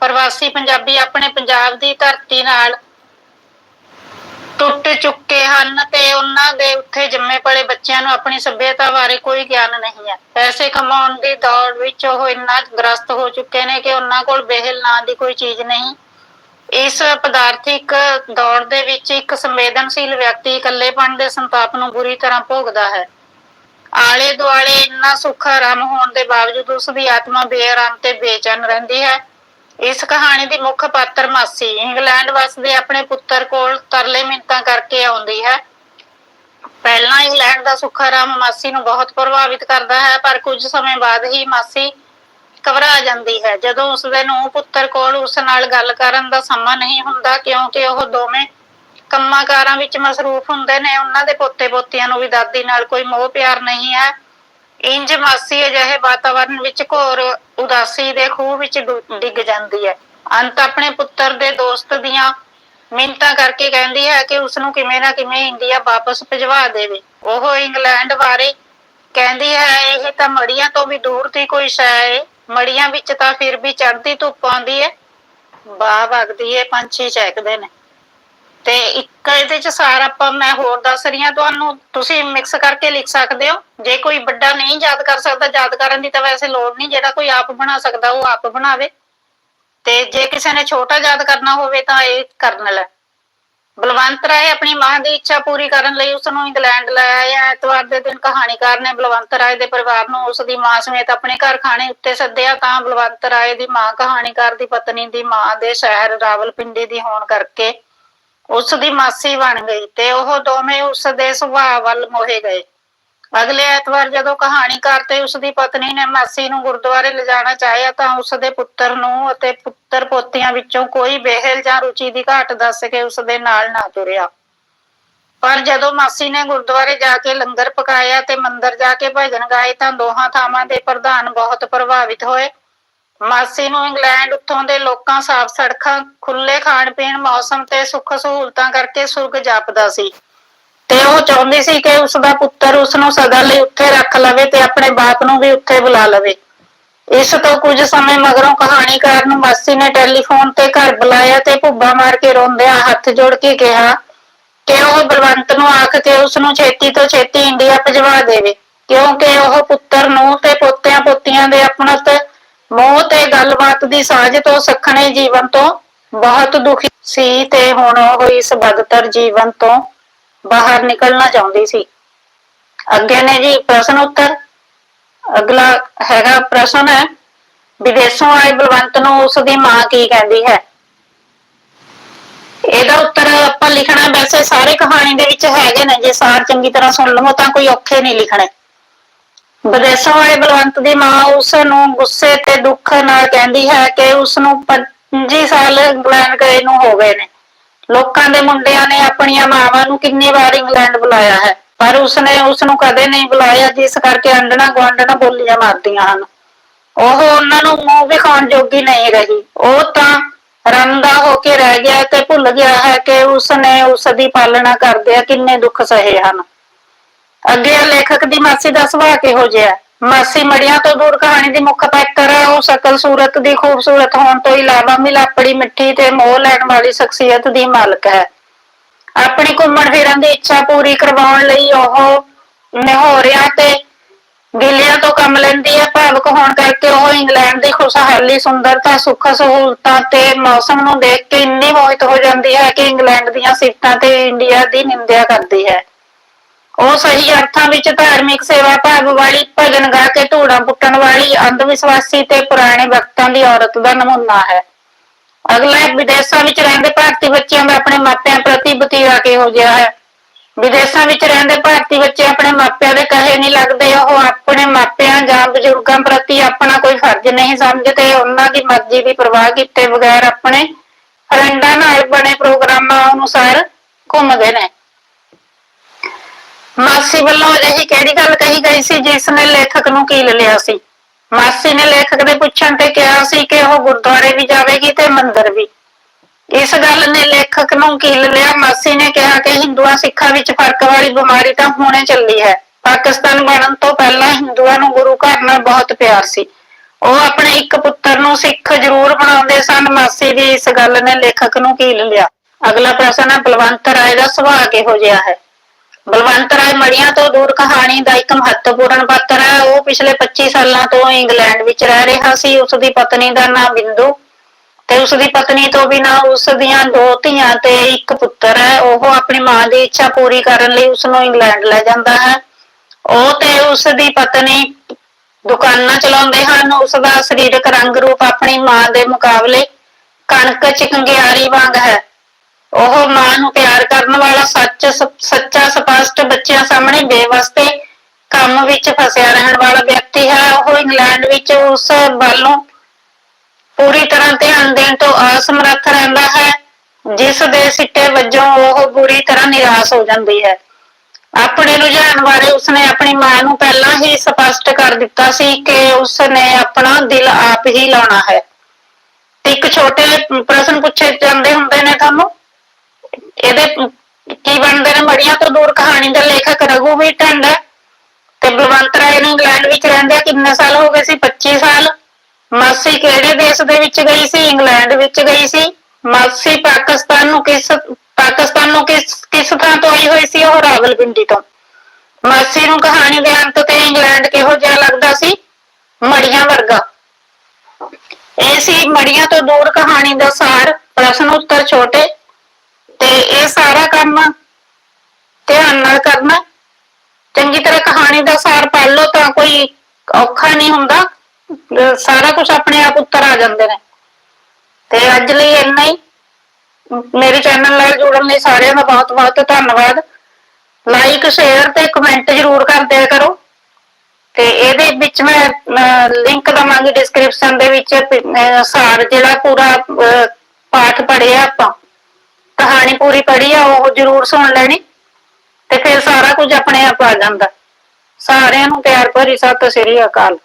ਪ੍ਰਵਾਸੀ ਪੰਜਾਬੀ ਆਪਣੇ ਪੰਜਾਬ ਦੀ ਧਰਤੀ ਨਾਲ ਟੁੱਟ ਚੁੱਕੇ ਹਨ ਤੇ ਉਹਨਾਂ ਦੇ ਉੱਥੇ ਜੰਮੇ ਪਲੇ ਬੱਚਿਆਂ ਨੂੰ ਆਪਣੀ ਸੱਭਿਅਤਾ ਬਾਰੇ ਕੋਈ ਗਿਆਨ ਨਹੀਂ ਹੈ। ਪੈਸੇ ਕਮਾਉਣ ਦੀ ਦੌੜ ਵਿੱਚ ਉਹ ਇੰਨਾ ਗ੍ਰਸਤ ਹੋ ਚੁੱਕੇ ਨੇ ਕਿ ਉਹਨਾਂ ਕੋਲ ਬਹਿਲ ਨਾਂ ਦੀ ਕੋਈ ਚੀਜ਼ ਨਹੀਂ। ਇਸ ਪਦਾਰਥਿਕ ਦੌੜ ਦੇ ਵਿੱਚ ਇੱਕ ਸੰਵੇਦਨਸ਼ੀਲ ਵਿਅਕਤੀ ਇਕੱਲੇਪਣ ਦੇ ਸੰਤਾਪ ਨੂੰ ਬੁਰੀ ਤਰ੍ਹਾਂ ਭੋਗਦਾ ਹੈ। ਆਲੇ ਦੁਆਲੇ ਇੰਨਾ ਸੁੱਖ ਆਰਾਮ ਹੋਣ ਦੇ ਬਾਵਜੂਦ ਉਸ ਦੀ ਆਤਮਾ ਬੇਆਰਾਮ ਤੇ ਬੇਚੈਨ ਰਹਿੰਦੀ ਹੈ। ਇਸ ਕਹਾਣੀ ਦੀ ਮੁੱਖ ਪਾਤਰ ਮਾਸੀ, ਇੰਗਲੈਂਡ ਵਸਦੇ ਆਪਣੇ ਪੁੱਤਰ ਕੋਲ ਤਰਲੇ ਮਿੰਤਾਂ ਕਰਕੇ ਆਉਂਦੀ ਹੈ। ਪਹਿਲਾਂ ਇੰਗਲੈਂਡ ਦਾ ਸੁੱਖ ਮਾਸੀ ਨੂੰ ਬਹੁਤ ਪ੍ਰਭਾਵਿਤ ਕਰਦਾ ਹੈ, ਪਰ ਕੁਝ ਸਮੇਂ ਬਾਅਦ ਹੀ ਮਾਸੀ ਘਬਰਾ ਜਾਂਦੀ ਹੈ। ਜਦੋਂ ਉਸ ਦੇ ਨੂੰ ਪੁੱਤਰ ਕੋਲ ਉਸ ਨਾਲ ਗੱਲ ਕਰਨ ਦਾ ਸਮਾਂ ਨਹੀਂ ਹੁੰਦਾ, ਕਿਉਂਕਿ ਉਹ ਦੋਵੇਂ ਕੰਮਾਂ ਕਾਰਾਂ ਵਿੱਚ ਮਸਰੂਫ ਹੁੰਦੇ ਨੇ, ਉਹਨਾਂ ਦੇ ਪੋਤੇ ਪੋਤੀਆਂ ਨੂੰ ਵੀ ਦਾਦੀ ਨਾਲ ਕੋਈ ਮੋਹ ਪਿਆਰ ਨਹੀਂ ਹੈ। ਇੰਜ ਮਾਸੀ ਅਜਿਹੇ ਵਾਤਾਵਰਣ ਵਿੱਚ ਘੋਰ ਉਦਾਸੀ ਦੇ ਖੂਹ ਵਿੱਚ ਡਿੱਗ ਜਾਂਦੀ ਹੈ। ਅੰਤ ਆਪਣੇ ਪੁੱਤਰ ਦੇ ਦੋਸਤ ਦੀਆਂ ਮਿੰਤਾਂ ਕਰਕੇ ਕਹਿੰਦੀ ਹੈ ਕਿ ਉਸ ਨੂੰ ਕਿਵੇਂ ਨਾ ਕਿਵੇਂ ਇੰਡੀਆ ਵਾਪਸ ਭਜਵਾ ਦੇਵੇ। ਉਹ ਇੰਗਲੈਂਡ ਬਾਰੇ ਕਹਿੰਦੀ ਹੈ, ਇਹ ਤਾਂ ਮੜੀਆਂ ਤੋਂ ਵੀ ਦੂਰ ਦੀ ਕੋਈ ਸ਼ੈ ਹੈ ਮੜੀਆਂ ਵਿੱਚ ਤਾਂ ਫਿਰ ਵੀ ਚੜ੍ਹਦੀ ਧੁੱਪ ਆਉਂਦੀ ਹੈ। ਬਾਹ ਵਗਦੀ ਹੈ, ਪੰਛੀ ਚਹਿਕਦੇ ਨੇ। ਤੇ ਇੱਕ ਇਹਦੇ ਚ ਸਾਰ ਆਪਾਂ ਮੈਂ ਹੋਰ ਦੱਸ ਰਹੀ ਹਾਂ ਤੁਹਾਨੂੰ, ਤੁਸੀਂ ਮਿਕਸ ਕਰਕੇ ਲਿਖ ਸਕਦੇ ਹੋ। ਜੇ ਕੋਈ ਵੱਡਾ ਨਹੀਂ ਯਾਦ ਕਰ ਸਕਦਾ, ਯਾਦ ਕਰਨ ਦੀ ਤਾਂ ਵੈਸੇ ਲੋੜ ਨਹੀਂ, ਜਿਹੜਾ ਕੋਈ ਆਪ ਬਣਾ ਸਕਦਾ, ਉਹ ਆਪ ਬਣਾਵੇ। ਤੇ ਜੇ ਕਿਸੇ ਨੇ ਛੋਟਾ ਯਾਦ ਕਰਨਾ ਹੋਵੇ ਤਾਂ ਇਹ ਕਰਨ ਲੈ। ਬਲਵੰਤ ਰਾਏ ਆਪਣੀ ਮਾਂ ਦੀ ਇੱਛਾ ਪੂਰੀ ਕਰਨ ਲਈ ਉਸ ਨੂੰ ਇੰਗਲੈਂਡ ਲੈ ਆਇਆ ਐਤਵਾਰ ਦੇ ਦਿਨ ਕਹਾਣੀਕਾਰ ਨੇ ਬਲਵੰਤ ਰਾਏ ਦੇ ਪਰਿਵਾਰ ਨੂੰ ਉਸ ਦੀ ਮਾਂ ਸਮੇਤ ਆਪਣੇ ਘਰ ਖਾਣੇ ਉੱਤੇ ਸੱਦਿਆ ਤਾਂ ਬਲਵੰਤ ਰਾਏ ਦੀ ਮਾਂ ਕਹਾਣੀਕਾਰ ਦੀ ਪਤਨੀ ਦੀ ਮਾਂ ਦੇ ਸ਼ਹਿਰ ਰਾਵਲਪਿੰਡੀ ਦੀ ਹੋਣ ਕਰਕੇ ਉਸ ਦੀ ਮਾਸੀ ਬਣ ਗਈ ਤੇ ਉਹ ਦੋਵੇਂ ਉਸ ਦੇ ਸੁਭਾਅ ਵੱਲ ਮੋਹੇ ਗਏ। ਅਗਲੇ ਐਤਵਾਰ ਜਦੋਂ ਕਹਾਣੀਕਾਰ ਤੇ ਉਸ ਦੀ ਪਤਨੀ ਨੇ ਮਾਸੀ ਨੂੰ ਗੁਰਦੁਆਰੇ ਲਿਜਾਣਾ ਚਾਹਿਆ ਤਾਂ ਉਸ ਦੇ ਪੁੱਤਰ ਨੂੰ ਅਤੇ ਪੁੱਤਰ ਪੋਤਿਆਂ ਵਿੱਚੋਂ ਕੋਈ ਬੇਹਲ ਜਾਂ ਰੁਚੀ ਦੀ ਘਾਟ ਦੱਸ ਕੇ ਉਸ ਦੇ ਨਾਲ ਨਾ ਤੁਰਿਆ। ਪਰ ਜਦੋਂ ਮਾਸੀ ਨੇ ਗੁਰਦੁਆਰੇ ਜਾ ਕੇ ਲੰਗਰ ਪਕਾਇਆ ਤੇ ਮੰਦਰ ਜਾ ਕੇ ਭਜਨ ਗਾਏ ਤਾਂ ਦੋਹਾਂ ਥਾਵਾਂ ਦੇ ਪ੍ਰਧਾਨ ਬਹੁਤ ਪ੍ਰਭਾਵਿਤ ਹੋਏ। ਮਾਸੀ ਨੂੰ ਇੰਗਲੈਂਡ ਉੱਥੋਂ ਦੇ ਲੋਕਾਂ ਸਾਫ਼ ਸੜਕਾਂ ਖੁੱਲੇ ਖਾਣ ਪੀਣ, ਮੌਸਮ ਤੇ ਸੁੱਖ ਸਹੂਲਤਾਂ ਕਰਕੇ ਸੁਰਗ ਜਾਪਦਾ ਸੀ। ਤੇ ਉਹ ਚਾਹੁੰਦੀ ਸੀ ਕਿ ਉਸ ਦਾ ਪੁੱਤਰ ਉਸ ਨੂੰ ਸਦਾ ਲਈ ਉੱਥੇ ਰੱਖ ਲਵੇ ਤੇ ਆਪਣੇ ਬਾਪ ਨੂੰ ਵੀ ਉੱਥੇ ਬੁਲਾ ਲਵੇ। ਇਸ ਤੋਂ ਕੁਝ ਸਮੇਂ ਮਗਰੋਂ ਕਹਾਣੀਕਾਰ ਨੂੰ ਮਾਸੀ ਨੇ ਟੈਲੀਫੋਨ ਤੇ ਘਰ ਬੁਲਾਇਆ ਤੇ ਭੁੱਬਾ ਮਾਰ ਕੇ ਰੋਂਦਿਆਂ ਹੱਥ ਜੋੜ ਕੇ ਕਿਹਾ ਕਿ ਉਹ ਬਲਵੰਤ ਨੂੰ ਆਖ ਕੇ ਉਸ ਨੂੰ ਛੇਤੀ ਤੋਂ ਛੇਤੀ ਇੰਡੀਆ ਭਜਵਾ ਦੇਵੇ, ਕਿਉਂਕਿ ਉਹ ਪੁੱਤਰ ਨੂੰ ਤੇ ਪੋਤਿਆਂ ਪੋਤੀਆਂ ਦੇ ਆਪਣਤ ਮੋਹ ਤੇ ਗੱਲਬਾਤ ਦੀ ਸਾਂਝ ਤੋਂ ਸਖਣੇ ਜੀਵਨ ਤੋਂ ਬਹੁਤ ਦੁਖੀ ਸੀ ਤੇ ਹੁਣ ਉਹ ਇਸ ਬਦਤਰ ਜੀਵਨ ਤੋਂ ਬਾਹਰ ਨਿਕਲਣਾ ਚਾਹੁੰਦੀ ਸੀ। ਅੱਗੇ ਨੇ ਜੀ ਪ੍ਰਸ਼ਨ ਉੱਤਰ। ਅਗਲਾ ਹੈਗਾ ਪ੍ਰਸ਼ਨ ਹੈ, ਵਿਦੇਸ਼ੋਂ ਆਏ ਬਲਵੰਤ ਨੂੰ ਉਸ ਦੀ ਮਾਂ ਕੀ ਕਹਿੰਦੀ ਹੈ? ਇਹਦਾ ਉੱਤਰ ਆਪਾਂ ਲਿਖਣਾ ਵੈਸੇ ਸਾਰੇ ਕਹਾਣੀ ਦੇ ਵਿੱਚ ਹੈਗੇ ਨੇ। ਜੇ ਸਾਰ ਚੰਗੀ ਤਰ੍ਹਾਂ ਸੁਣ ਲਵੋ ਤਾਂ ਕੋਈ ਔਖੇ ਨਹੀਂ ਲਿਖਣੇ। ਵਿਦੇਸ਼ਾਂ ਵਾਲੇ ਬਲਵੰਤ ਦੀ ਮਾਂ ਉਸ ਨੂੰ ਗੁੱਸੇ ਤੇ ਦੁੱਖ ਨਾਲ ਕਹਿੰਦੀ ਹੈ ਕਿ ਉਸ ਨੂੰ 25 ਸਾਲ ਇੰਗਲੈਂਡ ਗਏ ਨੂੰ ਹੋ ਗਏ ਨੇ। ਲੋਕਾਂ ਦੇ ਮੁੰਡਿਆਂ ਨੇ ਆਪਣੀਆਂ ਮਾਵਾਂ ਨੂੰ ਕਿੰਨੀ ਵਾਰ ਇੰਗਲੈਂਡ ਬੁਲਾਇਆ ਹੈ, ਪਰ ਉਸਨੇ ਉਸ ਨੂੰ ਕਦੇ ਨਹੀਂ ਬੁਲਾਇਆ ਜਿਸ ਕਰਕੇ ਅੰਡਣਾ ਗੁਆਂਢਣਾ ਬੋਲੀਆਂ ਮਾਰਦੀਆਂ ਹਨ। ਉਹ ਉਹਨਾਂ ਨੂੰ ਮੂੰਹ ਵਿਖਾਉਣ ਜੋਗੀ ਨਹੀਂ ਰਹੀ। ਉਹ ਤਾਂ ਰੰਦਾ ਹੋ ਕੇ ਰਹਿ ਗਿਆ ਤੇ ਭੁੱਲ ਗਿਆ ਹੈ ਕਿ ਉਸਨੇ ਉਸ ਦੀ ਪਾਲਣਾ ਕਰਦਿਆਂ ਕਿੰਨੇ ਦੁੱਖ ਸਹੇ ਹਨ। ਅੱਗੇ ਆ ਲੇਖਕ ਦੀ ਮਾਸੀ ਦਾ ਸੁਭਾਅ ਕਿਹੋ ਜਿਹਾ ਮਾਸੀ ਮੜੀਆਂ ਤੋਂ ਦੂਰ ਕਹਾਣੀ ਦੀ ਮੁੱਖ ਪੈਕਰ ਹੈ, ਉਹ ਸਕਲ ਸੂਰਤ ਦੀ ਖੂਬਸੂਰਤ ਹੋਣ ਤੋਂ ਇਲਾਵਾ ਮਿਲਾਪੜੀ ਮਿੱਠੀ ਤੇ ਮੋਹ ਲੈਣ ਵਾਲੀ ਸ਼ਖਸੀਅਤ ਦੀ ਮਾਲਕ ਹੈ। ਆਪਣੀ ਘੁੰਮਣ ਫਿਰਨ ਦੀ ਇੱਛਾ ਪੂਰੀ ਕਰਵਾਉਣ ਲਈ ਉਹ ਨਿਹੋਰਿਆਂ ਤੇ ਗਿੱਲਿਆਂ ਤੋਂ ਕੰਮ ਲੈਂਦੀ ਹੈ। ਭਾਵਕ ਹੋਣ ਕਰਕੇ ਉਹ ਇੰਗਲੈਂਡ ਦੀ ਖੁਸ਼ਹਾਲੀ, ਸੁੰਦਰਤਾ, ਸੁੱਖ ਸਹੂਲਤਾਂ ਤੇ ਮੌਸਮ ਨੂੰ ਦੇਖ ਕੇ ਇੰਨੀ ਮੋਹਿਤ ਹੋ ਜਾਂਦੀ ਹੈ ਕਿ ਇੰਗਲੈਂਡ ਦੀਆਂ ਸਿਫਤਾਂ ਤੇ ਇੰਡੀਆ ਦੀ ਨਿੰਦਿਆ ਕਰਦੀ ਹੈ। ਉਹ ਸਹੀ ਅਰਥਾਂ ਵਿੱਚ ਧਾਰਮਿਕ ਸੇਵਾ ਭਾਵ ਵਾਲੀ ਭਜਨ ਗਾ ਕੇ ਧੂੜਾ ਪੁੱਟਣ ਵਾਲੀ ਅੰਧ ਵਿਸ਼ਵਾਸੀ ਤੇ ਪੁਰਾਣੇ ਵਕਤਾਂ ਦੀ ਔਰਤ ਦਾ ਨਮੂਨਾ ਹੈ। ਅਗਲਾ ਵਿਦੇਸ਼ਾਂ ਵਿੱਚ ਰਹਿੰਦੇ ਭਾਰਤੀ ਬੱਚਿਆਂ ਦਾ ਆਪਣੇ ਮਾਪਿਆਂ ਪ੍ਰਤੀ ਵਤੀਰਾ ਕਿਹੋ ਜਿਹਾ ਹੈ? ਵਿਦੇਸ਼ਾਂ ਵਿੱਚ ਰਹਿੰਦੇ ਭਾਰਤੀ ਬੱਚੇ ਆਪਣੇ ਮਾਪਿਆਂ ਦੇ ਕਹੇ ਨਹੀਂ ਲੱਗਦੇ, ਉਹ ਆਪਣੇ ਮਾਪਿਆਂ ਜਾਂ ਬਜ਼ੁਰਗਾਂ ਪ੍ਰਤੀ ਆਪਣਾ ਕੋਈ ਫਰਜ਼ ਨਹੀਂ ਸਮਝਦੇ, ਉਹਨਾਂ ਦੀ ਮਰਜ਼ੀ ਦੀ ਪਰਵਾਹ ਕੀਤੇ ਬਗੈਰ ਆਪਣੇ ਫਰੈਂਡਾਂ ਨਾਲ ਬਣੇ ਪ੍ਰੋਗਰਾਮਾਂ ਅਨੁਸਾਰ ਘੁੰਮਦੇ ਨੇ। ਮਾਸੀ ਵੱਲੋਂ ਅਜਿਹੀ ਕਿਹੜੀ ਗੱਲ ਕਹੀ ਗਈ ਸੀ ਜਿਸ ਨੇ ਲੇਖਕ ਨੂੰ ਕੀਲ ਲਿਆ ਸੀ? ਮਾਸੀ ਨੇ ਲੇਖਕ ਦੇ ਪੁੱਛਣ ਤੇ ਕਿਹਾ ਸੀ ਕਿ ਉਹ ਗੁਰਦੁਆਰੇ ਵੀ ਜਾਵੇਗੀ ਤੇ ਮੰਦਿਰ ਵੀ। ਇਸ ਗੱਲ ਨੇ ਲੇਖਕ ਨੂੰ ਕੀਲ ਲਿਆ। ਮਾਸੀ ਨੇ ਕਿਹਾ ਕਿ ਹਿੰਦੂਆਂ ਸਿੱਖਾਂ ਵਿੱਚ ਫ਼ਰਕ ਵਾਲੀ ਬਿਮਾਰੀ ਤਾਂ ਹੁਣੇ ਚੱਲੀ ਹੈ। ਪਾਕਿਸਤਾਨ ਬਣਨ ਤੋਂ ਪਹਿਲਾਂ ਹਿੰਦੂਆਂ ਨੂੰ ਗੁਰੂ ਘਰ ਨਾਲ ਬਹੁਤ ਪਿਆਰ ਸੀ। ਉਹ ਆਪਣੇ ਇੱਕ ਪੁੱਤਰ ਨੂੰ ਸਿੱਖ ਜ਼ਰੂਰ ਬਣਾਉਂਦੇ ਸਨ। ਮਾਸੀ ਦੀ ਇਸ ਗੱਲ ਨੇ ਲੇਖਕ ਨੂੰ ਕੀਲ ਲਿਆ। ਅਗਲਾ ਪ੍ਰਸ਼ਨ ਹੈ, ਬਲਵੰਤ ਰਾਏ ਦਾ ਸੁਭਾਅ ਕਿਹੋ ਜਿਹਾ ਹੈ? ਬਲਵੰਤ ਰਾਏ ਮੜੀਆਂ ਤੋਂ ਦੂਰ ਕਹਾਣੀ ਦਾ ਇੱਕ ਮਹੱਤਵਪੂਰਨ ਪਾਤਰ ਹੈ। ਉਹ ਪਿਛਲੇ 25 ਸਾਲਾਂ ਤੋਂ ਇੰਗਲੈਂਡ ਵਿੱਚ ਰਹਿ ਰਿਹਾ ਸੀ। ਉਸ ਦੀ ਪਤਨੀ ਦਾ ਨਾਮ ਬਿੰਦੂ ਤੇ ਉਸ ਦੀ ਪਤਨੀ ਤੋਂ ਬਿਨਾਂ ਉਸ ਦੀਆਂ ਦੋ ਧੀਆਂ ਤੇ ਇੱਕ ਪੁੱਤਰ ਹੈ। ਉਹ ਆਪਣੀ ਮਾਂ ਦੀ ਇੱਛਾ ਪੂਰੀ ਕਰਨ ਲਈ ਉਸ ਨੂੰ ਇੰਗਲੈਂਡ ਲੈ ਜਾਂਦਾ ਹੈ। ਉਹ ਤੇ ਉਸ ਦੀ ਪਤਨੀ ਦੁਕਾਨਾਂ ਚਲਾਉਂਦੇ ਹਨ। ਉਸ ਦਾ ਸਰੀਰਕ ਰੰਗ ਰੂਪ ਆਪਣੀ ਮਾਂ ਦੇ ਮੁਕਾਬਲੇ ਕਣਕ ਚਿਕੰਗਿਆਰੀ ਵਾਂਗ ਹੈ। ਉਹ ਮਾਂ ਨੂੰ ਪਿਆਰ ਕਰਨ ਵਾਲਾ ਸੱਚ ਸੱਚਾ, ਸਪਸ਼ਟ ਬੱਚਿਆਂ ਸਾਹਮਣੇ ਬੇਵਸਤੇ ਕੰਮ ਵਿੱਚ ਫਸਿਆ ਰਹਿਣ ਵਾਲਾ ਵਿਅਕਤੀ ਹੈ। ਉਹ ਇੰਗਲੈਂਡ ਵਿੱਚ ਉਸ ਵੱਲੋਂ ਪੂਰੀ ਤਰ੍ਹਾਂ ਧਿਆਨ ਦੇਣ ਤੋਂ ਅਸਮਰੱਥ ਰਹਿੰਦਾ ਹੈ, ਜਿਸ ਦੇ ਸਿੱਟੇ ਵਜੋਂ ਉਹ ਬੁਰੀ ਤਰ੍ਹਾਂ ਨਿਰਾਸ਼ ਹੋ ਜਾਂਦੀ ਹੈ। ਆਪਣੇ ਰੁਝਾਨ ਬਾਰੇ ਉਸਨੇ ਆਪਣੀ ਮਾਂ ਨੂੰ ਪਹਿਲਾਂ ਹੀ ਸਪਸ਼ਟ ਕਰ ਦਿੱਤਾ ਸੀ ਕਿ ਉਸਨੇ ਆਪਣਾ ਦਿਲ ਆਪ ਹੀ ਲਾਉਣਾ ਹੈ। ਤੇ ਇੱਕ ਛੋਟੇ ਪ੍ਰਸ਼ਨ ਪੁੱਛੇ ਜਾਂਦੇ ਹੁੰਦੇ ਨੇ ਤੁਹਾਨੂੰ? ਇਹਦੇ ਕੀ ਬਣਦੇ ਨੇ ਮੜੀਆਂ ਤੋਂ ਦੂਰ ਕਹਾਣੀ ਦਾ ਲੇਖਕ ਰਘੂ ਵੀ ਤੇ ਬਲਵੰਤ ਰਾਏ ਨੂੰ ਇੰਗਲੈਂਡ ਵਿੱਚ ਰਹਿੰਦੇ ਕਿੰਨੇ ਸਾਲ ਹੋ ਗਏ ਸੀ? 25 ਸਾਲ। ਮਾਸੀ ਕਿਹੜੇ ਦੇਸ਼ ਦੇ ਵਿੱਚ ਗਈ ਸੀ? ਇੰਗਲੈਂਡ ਵਿੱਚ ਗਈ ਸੀ। ਮਾਸੀ ਪਾਕਿਸਤਾਨ ਨੂੰ ਕਿਸ, ਪਾਕਿਸਤਾਨ ਨੂੰ ਕਿਸ ਕਿਸ ਥਾਂ ਤੋਂ ਆਈ ਹੋਈ ਸੀ? ਉਹ ਰਾਵਲਪਿੰਡੀ ਤੋਂ। ਮਾਸੀ ਨੂੰ ਕਹਾਣੀ ਦੇ ਅੰਤ ਤੇ ਇੰਗਲੈਂਡ ਕਿਹੋ ਜਿਹਾ ਲੱਗਦਾ ਸੀ? ਮੜੀਆਂ ਵਰਗਾ। ਇਹ ਸੀ ਮੜੀਆਂ ਤੋਂ ਦੂਰ ਕਹਾਣੀ ਦਾ ਸਾਰ। ਪ੍ਰਸ਼ਨ ਧਿਆਨ ਨਾਲ ਕਰਨਾ। ਚੰਗੀ ਤਰ੍ਹਾਂ ਕਹਾਣੀ ਦਾ ਸਾਰ ਪੜ੍ਹ ਲਓ ਤਾਂ ਕੋਈ ਔਖਾ ਨਹੀਂ ਹੁੰਦਾ। ਸਾਰਾ ਕੁਝ ਆਪਣੇ ਆਪ ਉੱਤਰ ਆ ਜਾਂਦੇ ਨੇ। ਤੇ ਅੱਜ ਲਈ ਇੰਨਾ ਹੀ। ਮੇਰੇ ਚੈਨਲ ਨਾਲ ਜੁੜਨ ਲਈ ਸਾਰਿਆਂ ਦਾ ਬਹੁਤ ਬਹੁਤ ਧੰਨਵਾਦ। ਲਾਈਕ ਸ਼ੇਅਰ ਤੇ ਕਮੈਂਟ ਜ਼ਰੂਰ ਕਰ ਕਰੋ। ਤੇ ਇਹਦੇ ਵਿੱਚ ਮੈਂ ਲਿੰਕ ਦਵਾਂਗੀ ਡਿਸਕ੍ਰਿਪਸ਼ਨ ਦੇ ਵਿੱਚ। ਸਾਰ ਜਿਹੜਾ ਪੂਰਾ, ਅਹ, ਪਾਠ ਪੜਿਆ ਆਪਾਂ। ਕਹਾਣੀ ਪੂਰੀ ਪੜ੍ਹੀ ਆ, ਉਹ ਜ਼ਰੂਰ ਸੁਣ ਲੈਣੀ। ਤੇ ਫਿਰ ਸਾਰਾ ਕੁਝ ਆਪਣੇ ਆਪ ਆ ਜਾਂਦਾ। ਸਾਰਿਆਂ ਨੂੰ ਪਿਆਰ ਭਰੀ ਸਤਿ ਸ੍ਰੀ ਅਕਾਲ।